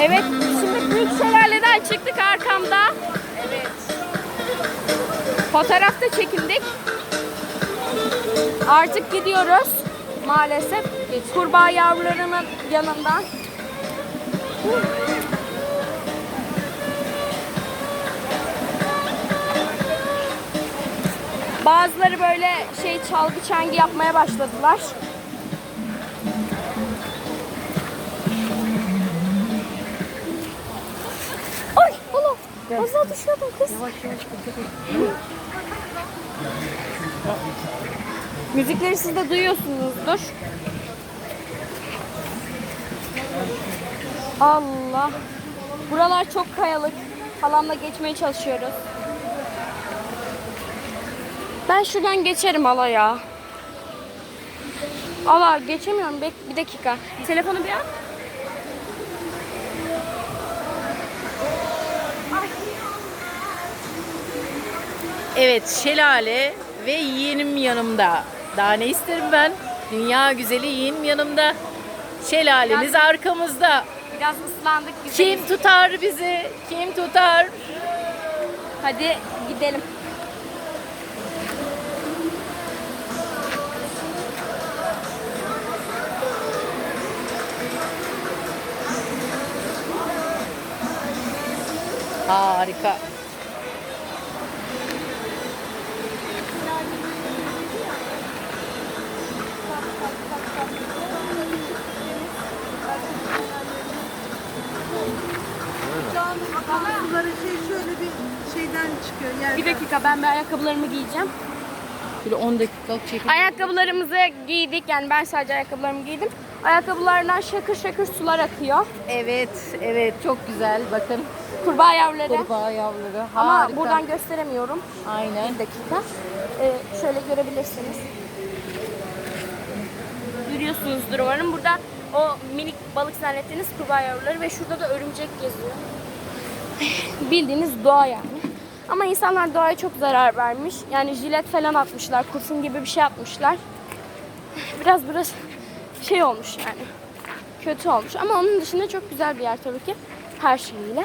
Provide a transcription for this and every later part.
Evet, şimdi büyük şelaleden çıktık arkamda. Evet. Fotoğrafta çekindik. Artık gidiyoruz maalesef. Kurbağa yavrularının yanından. Bazıları böyle şey çalgı çengi yapmaya başladılar. Daha düşüyordum kız. Yavaş yavaş Müzikleri siz de duyuyorsunuzdur. Allah. Buralar çok kayalık. Halamla geçmeye çalışıyoruz. Ben şuradan geçerim hala ya. Allah geçemiyorum. Bek bir dakika. Telefonu bir at. Evet şelale ve yeğenim yanımda. Daha ne isterim ben? Dünya güzeli yeğenim yanımda. Şelalemiz arkamızda. Biraz ıslandık biz. Kim tutar bizi? Kim tutar? Hadi gidelim. Harika. Suları şey şöyle bir şeyden çıkıyor yerden. Bir dakika ben bir ayakkabılarımı giyeceğim. Böyle 10 dakikalık çekim. Ayakkabılarımızı giydik. Yani ben sadece ayakkabılarımı giydim. Ayakkabılarından şakır şakır sular akıyor. Evet, evet çok güzel. Bakın Kurbağa yavruları. kurbağa yavruları. Ama Harika. buradan gösteremiyorum. Aynen. Bir dakika. Ee, şöyle görebilirsiniz. Görüyorsunuzdur umarım. Burada o minik balık zannettiğiniz kurbağa yavruları ve şurada da örümcek geziyor. Bildiğiniz doğa yani. Ama insanlar doğaya çok zarar vermiş. Yani jilet falan atmışlar, kurşun gibi bir şey atmışlar. Biraz biraz şey olmuş yani. Kötü olmuş. Ama onun dışında çok güzel bir yer tabii ki. Her şeyiyle.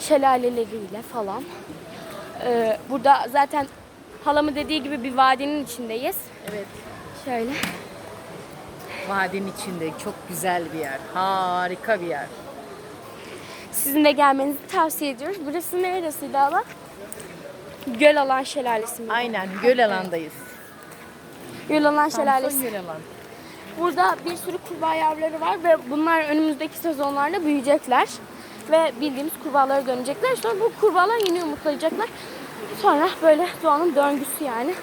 Şelaleleriyle falan. Ee, burada zaten halamı dediği gibi bir vadinin içindeyiz. Evet. Şöyle. Vadinin içinde çok güzel bir yer. Harika bir yer. Sizin de gelmenizi tavsiye ediyoruz. Burası neresiydi hala? Göl alan şelalesi mi? Aynen göl alandayız. Göl alan Samsun şelalesi. göl alan. Burada bir sürü kurbağa yavruları var ve bunlar önümüzdeki sezonlarda büyüyecekler. Ve bildiğimiz kurbağalara dönecekler. Sonra bu kurbağalar yeni yumurtlayacaklar. Sonra böyle doğanın döngüsü yani.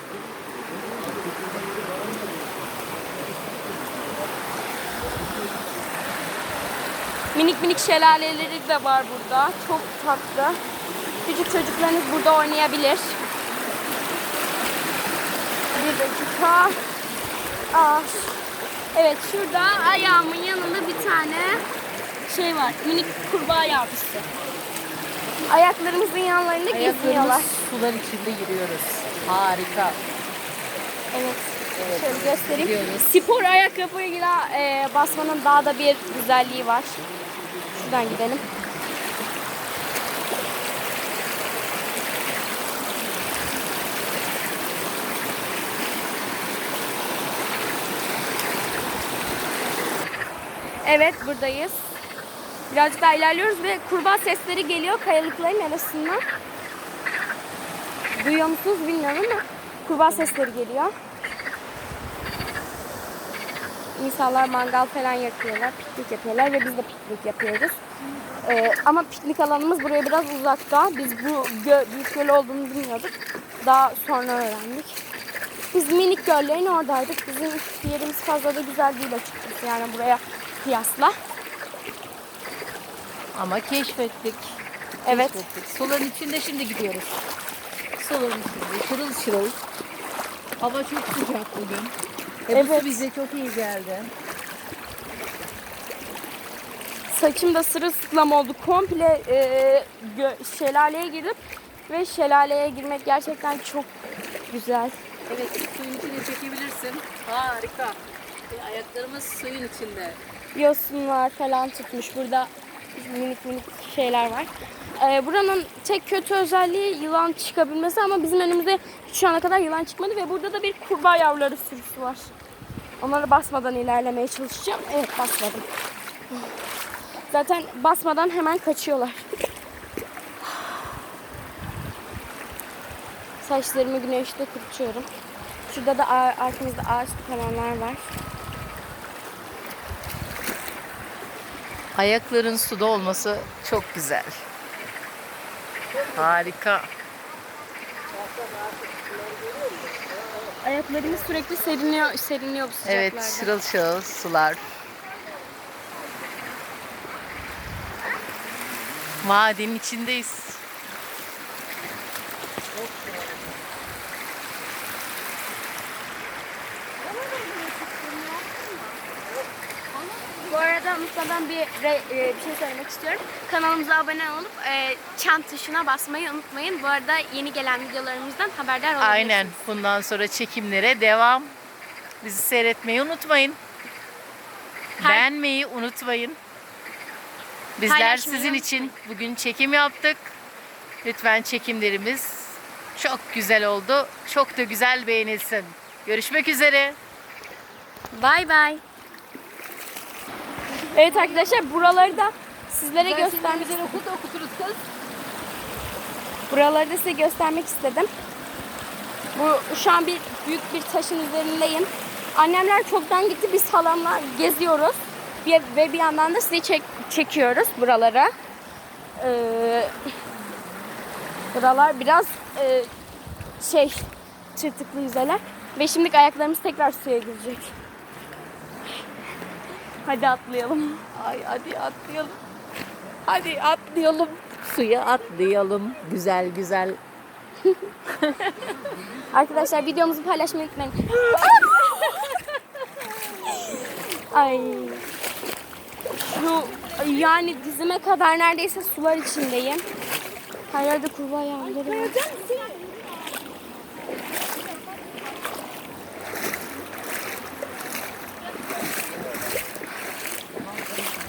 Minik minik şelaleleri de var burada. Çok tatlı. Küçük çocuklarınız burada oynayabilir. Bir dakika. Aa, evet şurada ayağımın yanında bir tane şey var. Minik kurbağa yavrusu. Ayaklarımızın yanlarında geziniyorlar. Sular içinde yürüyoruz. Harika. Evet. Evet. Şöyle göstereyim. Gidiyoruz. Spor ayakkabıyla e, basmanın daha da bir güzelliği var. Şuradan gidelim. Evet buradayız. Birazcık daha ilerliyoruz ve kurbağa sesleri geliyor kayalıkların arasından. Duyuyor musunuz bilmiyorum ama kurbağa sesleri geliyor. İnsanlar mangal falan yakıyorlar, piknik yapıyorlar ve biz de piknik yapıyoruz. Ee, ama piknik alanımız buraya biraz uzakta. Biz bu gö- büyük göl olduğunu bilmiyorduk. Daha sonra öğrendik. Biz minik göllerin oradaydık. Bizim yerimiz fazla da güzel değil açıkçası yani buraya kıyasla. Ama keşfettik. Evet. Keşfettik. Suların içinde şimdi gidiyoruz. Suların içinde şırıl şırıl. Hava çok sıcak bugün. E, Evet. su bize çok iyi geldi. Saçım da sırılsıklam oldu. Komple e, gö- şelaleye girdim ve şelaleye girmek gerçekten çok güzel. Evet, suyun içine çekebilirsin. Harika. Ve ayaklarımız suyun içinde. Yosunlar falan tutmuş. Burada minik minik şeyler var. Ee, buranın tek kötü özelliği yılan çıkabilmesi ama bizim önümüzde şu ana kadar yılan çıkmadı ve burada da bir kurbağa yavruları sürüsü var. Onları basmadan ilerlemeye çalışacağım. Evet basmadım. Zaten basmadan hemen kaçıyorlar. Saçlarımı güneşte kurutuyorum. Şurada da arkamızda ağaç kanallar var. Ayakların suda olması çok güzel. Harika. Ayaklarımız sürekli serinliyor, serinliyor bu sıcaklarda. Evet, şırıl sular. Madenin içindeyiz. Unutmadan bir, re- e, bir şey söylemek istiyorum. Kanalımıza abone olup e, çan tuşuna basmayı unutmayın. Bu arada yeni gelen videolarımızdan haberdar olabilirsiniz. Aynen. Bundan sonra çekimlere devam. Bizi seyretmeyi unutmayın. Her- Beğenmeyi unutmayın. Bizler sizin için bugün çekim yaptık. Lütfen çekimlerimiz çok güzel oldu. Çok da güzel beğenilsin. Görüşmek üzere. Bay bay. Evet arkadaşlar buraları da sizlere göstermek okut okuturuz kız. Buraları da size göstermek istedim. Bu şu an bir büyük bir taşın üzerindeyim. Annemler çoktan gitti. Biz halamla geziyoruz. Bir, ve bir yandan da sizi çek, çekiyoruz buralara. Ee, buralar biraz e, şey tırtıklı yüzeler. Ve şimdi ayaklarımız tekrar suya girecek. Hadi atlayalım. Ay hadi atlayalım. Hadi atlayalım. Suya atlayalım. Güzel güzel. Arkadaşlar videomuzu paylaşmayı unutmayın. Ay. Şu yani dizime kadar neredeyse sular içindeyim. Her yerde kurbağa yavruları var.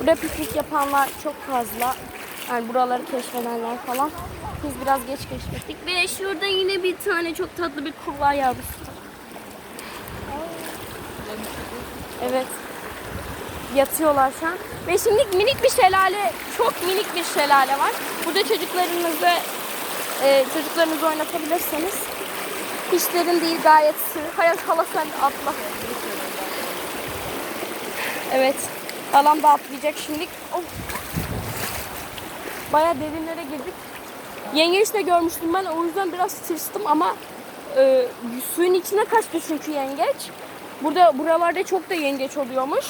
Burada piknik yapanlar çok fazla. Yani buraları keşfedenler falan. Biz biraz geç keşfettik. Ve şurada yine bir tane çok tatlı bir kurbağa yavrusu. Evet. Yatıyorlar şu an. Ve şimdi minik bir şelale, çok minik bir şelale var. Burada çocuklarınızı e, çocuklarınızı oynatabilirsiniz. Hiç derin değil gayet sığ. Hayat hala sen atla. Evet. Halam da atlayacak şimdi. Of. Baya derinlere girdik. Yengeç de görmüştüm ben o yüzden biraz tırstım ama e, suyun içine kaçtı çünkü yengeç. Burada buralarda çok da yengeç oluyormuş.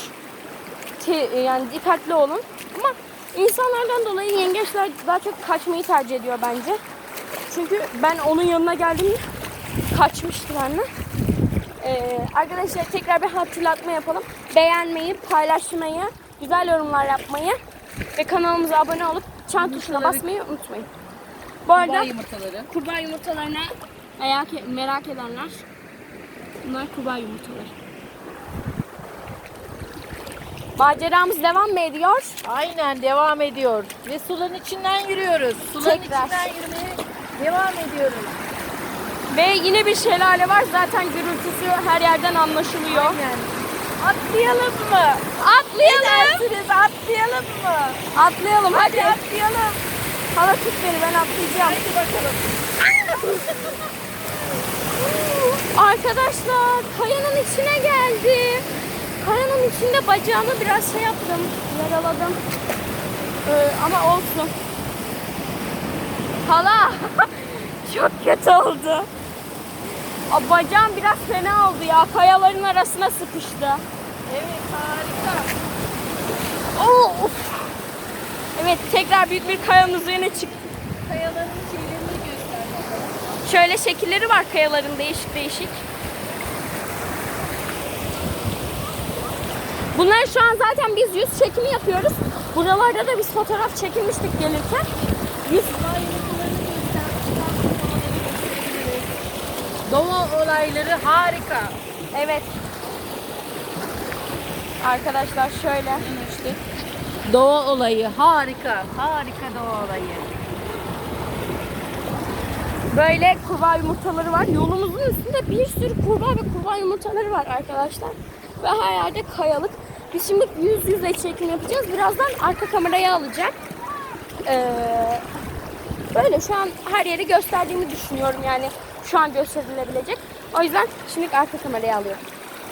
Te- yani dikkatli olun. Ama insanlardan dolayı yengeçler daha çok kaçmayı tercih ediyor bence. Çünkü ben onun yanına geldiğimde kaçmıştı benden. Ee, arkadaşlar tekrar bir hatırlatma yapalım. Beğenmeyi, paylaşmayı, güzel yorumlar yapmayı ve kanalımıza abone olup çan tuşuna basmayı unutmayın. Bu arada yumurtaları. kurbağa yumurtalarını merak, merak edenler bunlar kurbağa yumurtaları. Maceramız devam mı ediyor? Aynen devam ediyor. Ve suların içinden yürüyoruz. Suların Tekrar. içinden yürümeye devam ediyoruz. Ve yine bir şelale var. Zaten gürültüsü her yerden anlaşılıyor. Aynen. Atlayalım mı? Atlayalım. Dersiniz atlayalım mı? Atlayalım hadi. Hadi atlayalım. Hala tut beni ben atlayacağım. Hadi bakalım. Arkadaşlar kayanın içine geldim. Kayanın içinde bacağımı biraz şey yaptım. Yaraladım. Ee, ama olsun. Hala çok kötü oldu. Aa, bacağım biraz fena oldu ya. Kayaların arasına sıkıştı. Evet harika. Of. Evet tekrar büyük bir kayanın üzerine çıktım. Kayaların şeylerini göster. Şöyle şekilleri var kayaların değişik değişik. Bunlar şu an zaten biz yüz çekimi yapıyoruz. Buralarda da biz fotoğraf çekilmiştik gelirken. Yüz Doğa olayları harika. Evet. Arkadaşlar şöyle. İşte Doğa olayı harika. Harika doğa olayı. Böyle kurbağa yumurtaları var. Yolumuzun üstünde bir sürü kurbağa ve kurbağa yumurtaları var arkadaşlar. Ve her yerde kayalık. Biz şimdi yüz yüze çekim yapacağız. Birazdan arka kamerayı alacak. Ee, böyle şu an her yeri gösterdiğimi düşünüyorum yani şu an gösterilebilecek. O yüzden şimdi arka kamerayı alıyorum.